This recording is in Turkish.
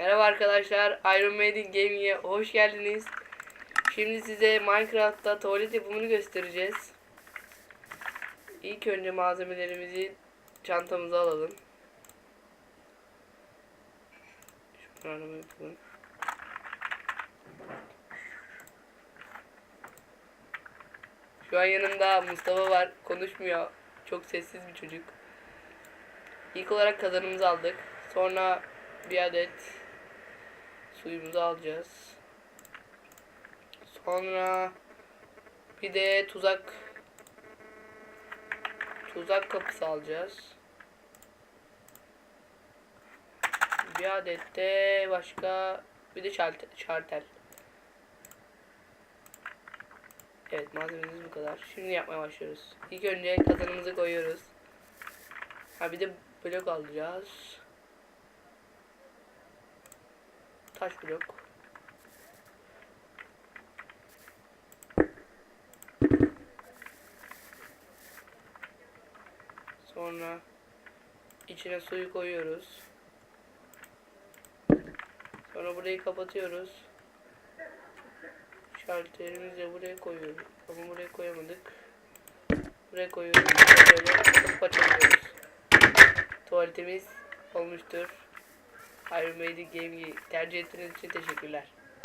Merhaba arkadaşlar, Iron Maiden Gaming'e hoş geldiniz. Şimdi size Minecraft'ta tuvalet yapımını göstereceğiz. İlk önce malzemelerimizi çantamıza alalım. Şunları yapalım. Şu an yanımda Mustafa var, konuşmuyor. Çok sessiz bir çocuk. İlk olarak kazanımızı aldık. Sonra bir adet suyumuzu alacağız. Sonra bir de tuzak tuzak kapısı alacağız. Bir adet de başka bir de şartel. şartel. Evet malzememiz bu kadar. Şimdi yapmaya başlıyoruz. İlk önce kazanımızı koyuyoruz. Ha bir de blok alacağız. Taş blok. Sonra içine suyu koyuyoruz. Sonra burayı kapatıyoruz. Şalterimizi de buraya koyuyoruz. Ama buraya koyamadık. Buraya koyuyoruz. Böyle kapı açabiliyoruz. Tuvaletimiz olmuştur. Iron Maiden Game'i tercih ettiğiniz için teşekkürler.